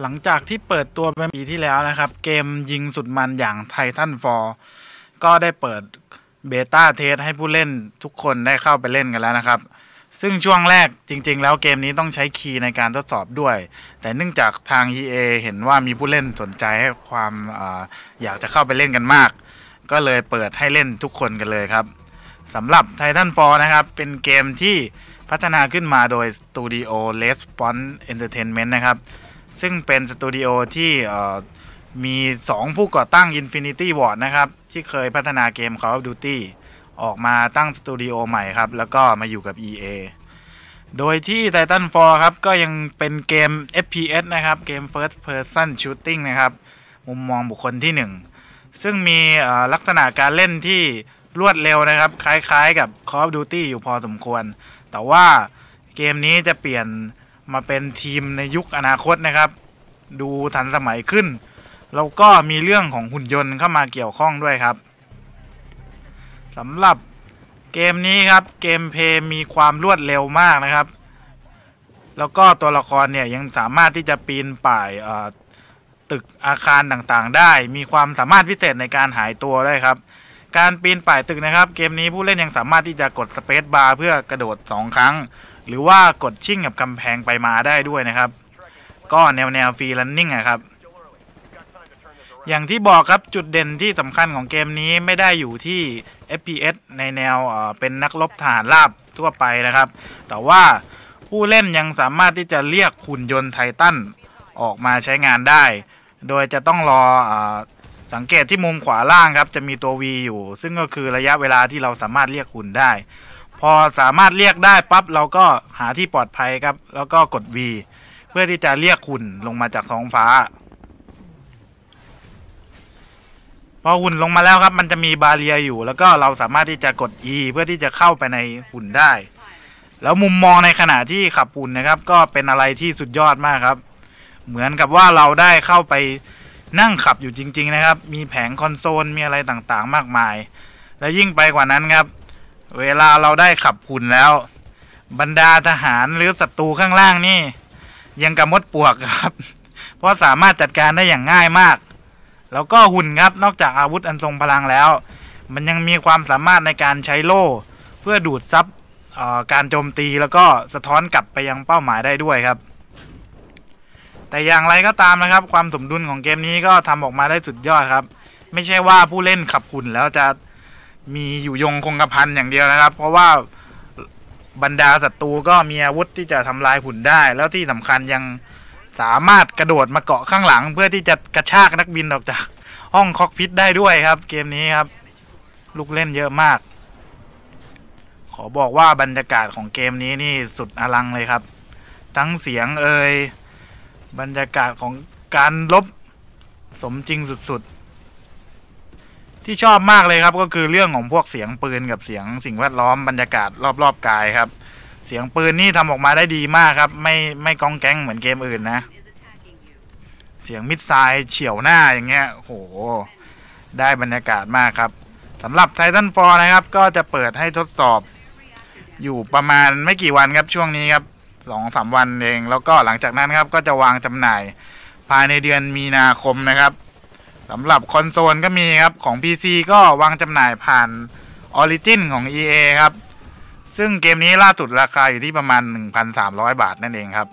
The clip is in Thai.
หลังจากที่เปิดตัวไปปีที่แล้วนะครับ เกมยิงสุดมันอย่างไททันฟอร์ก็ได้เปิดเบต้าเทสให้ผู้เล่นทุกคนได้เข้าไปเล่นกันแล้วนะครับ ซึ่งช่วงแรกจริง ๆ แล้วเกมนี้ต้องใช้คีย์ในการทดสอบด้วย แต่เนื่องจากทาง EA เห็นว่ามีผู้เล่นสนใจให้ความออยากจะเข้าไปเล่นกันมาก ก็เลยเปิดให้เล่นทุกคนกันเลยครับสำหรับ Titanfall นะครับ เป็นเกมที่พัฒนาขึ้นมาโดย Studio Respawn Entertainment นะครับ ซึ่งเป็นสตูดิโอที่เอ่อมี 2 ผู้ก่อตั้ง Infinity Ward นะครับ ที่เคยพัฒนาเกม Call of Duty ออกมาตั้งสตูดิโอใหม่ครับ แล้วก็มาอยู่กับ EA โดยที่ Titanfall ครับ ก็ยังเป็นเกม FPS นะครับ เกม First Person Shooting นะครับ มุมมองบุคคลที่ 1 ซึ่งมีลักษณะการเล่นที่รวดเร็วนะครับ คล้ายๆกับ Call of Duty อยู่พอสมควร แต่ว่าเกมนี้จะเปลี่ยน มาเป็นทีมในยุคอนาคตนะครับ ดูทันสมัยขึ้น แล้วก็มีเรื่องของหุ่นยนต์เข้ามาเกี่ยวข้องด้วยครับสำหรับเกมนี้ครับเกมเพลย์มีความรวดเร็วมากนะครับ แล้วก็ตัวละครเนี่ยยังสามารถที่จะปีนป่ายตึกอาคารต่างๆ ได้ มีความสามารถพิเศษในการหายตัวได้ครับ การปีนป่ายตึกนะครับ เกมนี้ผู้เล่นยังสามารถที่จะกดสเปซบาร์เพื่อกระโดด 2 ครั้ง หรือว่ากดชิ่งกับกำแพงไปมาได้ด้วยนะครับ ก็แนวแนวฟรีลันนิ่งอะครับ อย่างที่บอกครับจุดเด่นที่สำคัญของเกมนี้ไม่ได้อยู่ที่ FPS ในแนวเป็นนักรบทหารราบทั่วไปนะครับ แต่ว่าผู้เล่นยังสามารถที่จะเรียกหุ่นยนต์ไททันออกมาใช้งานได้ โดยจะต้องรออสังเกตที่มุมขวาล่างครับ จะมีตัว V อยู่ ซึ่งก็คือระยะเวลาที่เราสามารถเรียกหุ่นได้ พอสามารถเรียกได้ปั๊บเราก็หาที่ปลอดภัยครับ แล้วก็กด V เพื่อที่จะเรียกหุ่นลงมาจากท้องฟ้า พอหุ่นลงมาแล้วครับ มันจะมีบาเรียอยู่ แล้วก็เราสามารถที่จะกด E เพื่อที่จะเข้าไปในหุ่นได้ แล้วมุมมองในขณะที่ขับหุ่นนะครับ ก็เป็นอะไรที่สุดยอดมากครับ เหมือนกับว่าเราได้เข้าไปนั่งขับอยู่จริง ๆ นะครับ มีแผงคอนโซลมีอะไรต่างๆ มากมาย และยิ่งไปกว่านั้นครับ เวลาเราได้ขับหุ่นแล้ว บรรดาทหารหรือศัตรูข้างล่างนี่ ยังกับมดปวกครับ เพราะสามารถจัดการได้อย่างง่ายมาก แล้วก็หุ่นครับนอกจากอาวุธอันทรงพลังแล้ว มันยังมีความสามารถในการใช้โล่ เพื่อดูดซับการโจมตีแล้วก็สะท้อนกลับไปยังเป้าหมายได้ด้วยครับ แต่อย่างไรก็ตามนะครับ ความสมดุลของเกมนี้ก็ทำออกมาได้สุดยอดครับ ไม่ใช่ว่าผู้เล่นขับหุ่นแล้วจะ มีอยู่ยงคงกระพันอย่างเดียวนะครับ เพราะว่าบรรดาศัตรูก็มีอาวุธที่จะทำลายหุ่นได้ แล้วที่สำคัญยังสามารถกระโดดมาเกาะข้างหลัง เพื่อที่จะกระชากนักบินออกจากห้องคอกพิทได้ด้วยครับ เกมนี้ครับ ลูกเล่นเยอะมาก ขอบอกว่าบรรยากาศของเกมนี้นี่สุดอลังเลยครับ ทั้งเสียงเอ่ยบรรยากาศของการลบสมจริงสุดๆ ที่ชอบมากเลยครับก็คือเรื่องของพวกเสียงปืนกับเสียงสิ่งแวดล้อมบรรยากาศรอบๆกายครับ เสียงปืนนี่ทำออกมาได้ดีมากครับ ไม่ไม่กองแก๊งเหมือนเกมอื่นนะ เสียงมิดไซล์เฉียวหน้าอย่างเงี้ยโหได้บรรยากาศมากครับสำหรับ Titanfall นะครับ ก็จะเปิดให้ทดสอบ อยู่ประมาณไม่กี่วันครับช่วงนี้ครับสองสามวันเอง แล้วก็หลังจากนั้นครับก็จะวางจำหน่ายภายในเดือนมีนาคมนะครับ สำหรับคอนโซลก็มีครับ ของ PC ก็วางจำหน่ายผ่าน Origin ของ EA ครับ ซึ่งเกมนี้ล่าสุดราคาอยู่ที่ประมาณ 1,300 บาทนั่นเองครับ